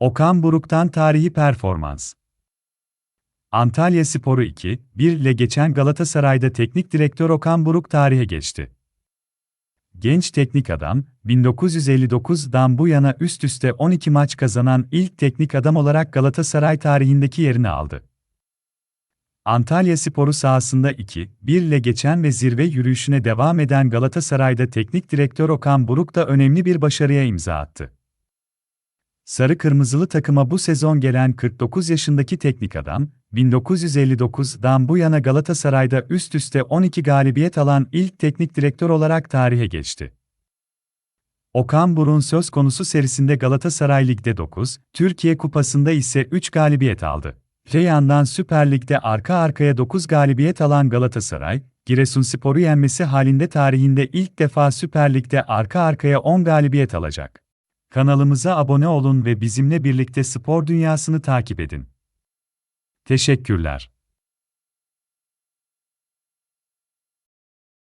Okan Buruk'tan tarihi performans. Antalya Sporu 2, 1 ile geçen Galatasaray'da teknik direktör Okan Buruk tarihe geçti. Genç teknik adam, 1959'dan bu yana üst üste 12 maç kazanan ilk teknik adam olarak Galatasaray tarihindeki yerini aldı. Antalya Sporu sahasında 2-1 ile geçen ve zirve yürüyüşüne devam eden Galatasaray'da teknik direktör Okan Buruk da önemli bir başarıya imza attı. Sarı Kırmızılı takıma bu sezon gelen 49 yaşındaki teknik adam, 1959'dan bu yana Galatasaray'da üst üste 12 galibiyet alan ilk teknik direktör olarak tarihe geçti. Okan Burun söz konusu serisinde Galatasaray Lig'de 9, Türkiye Kupası'nda ise 3 galibiyet aldı. Öte yandan Süper Lig'de arka arkaya 9 galibiyet alan Galatasaray, Giresunspor'u yenmesi halinde tarihinde ilk defa Süper Lig'de arka arkaya 10 galibiyet alacak. Kanalımıza abone olun ve bizimle birlikte spor dünyasını takip edin. Teşekkürler.